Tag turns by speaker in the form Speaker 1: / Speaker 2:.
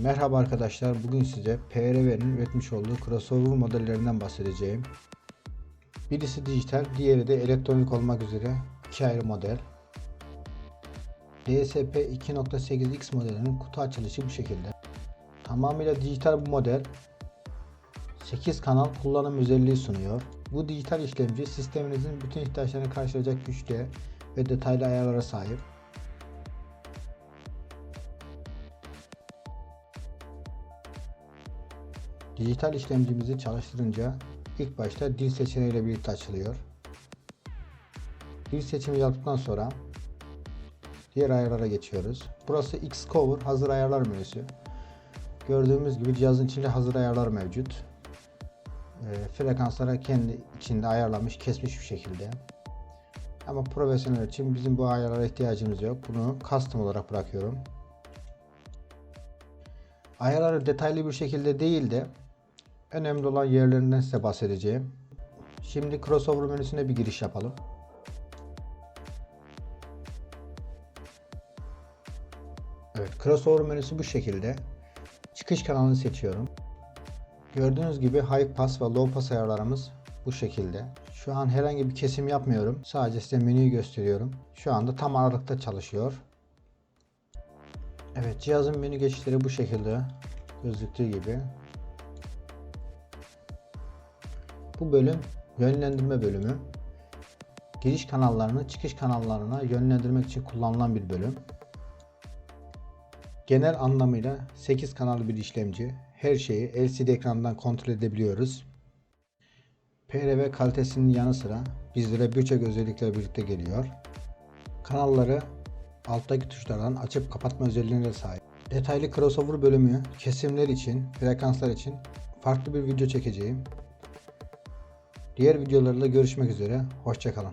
Speaker 1: Merhaba arkadaşlar. Bugün size PRV'nin üretmiş olduğu crossover modellerinden bahsedeceğim. Birisi dijital, diğeri de elektronik olmak üzere iki ayrı model. DSP 2.8X modelinin kutu açılışı bu şekilde. Tamamıyla dijital bu model 8 kanal kullanım özelliği sunuyor. Bu dijital işlemci sisteminizin bütün ihtiyaçlarını karşılayacak güçte ve detaylı ayarlara sahip. Dijital işlemcimizi çalıştırınca ilk başta dil seçeneğiyle birlikte açılıyor. Dil seçimi yaptıktan sonra diğer ayarlara geçiyoruz. Burası Xcover hazır ayarlar menüsü. Gördüğümüz gibi cihazın içinde hazır ayarlar mevcut. E, frekanslara kendi içinde ayarlamış, kesmiş bir şekilde. Ama profesyonel için bizim bu ayarlara ihtiyacımız yok. Bunu custom olarak bırakıyorum. Ayarları detaylı bir şekilde değil de önemli olan yerlerinden size bahsedeceğim. Şimdi crossover menüsüne bir giriş yapalım. Evet, crossover menüsü bu şekilde. Çıkış kanalını seçiyorum. Gördüğünüz gibi high pass ve low pass ayarlarımız bu şekilde. Şu an herhangi bir kesim yapmıyorum. Sadece size menüyü gösteriyorum. Şu anda tam aralıkta çalışıyor. Evet cihazın menü geçişleri bu şekilde gözüktüğü gibi. Bu bölüm yönlendirme bölümü. Giriş kanallarını çıkış kanallarına yönlendirmek için kullanılan bir bölüm. Genel anlamıyla 8 kanallı bir işlemci. Her şeyi LCD ekrandan kontrol edebiliyoruz. PRV kalitesinin yanı sıra bizlere birçok özellikler birlikte geliyor. Kanalları alttaki tuşlardan açıp kapatma özelliğine sahip. Detaylı crossover bölümü kesimler için, frekanslar için farklı bir video çekeceğim. Diğer videolarda görüşmek üzere. Hoşçakalın.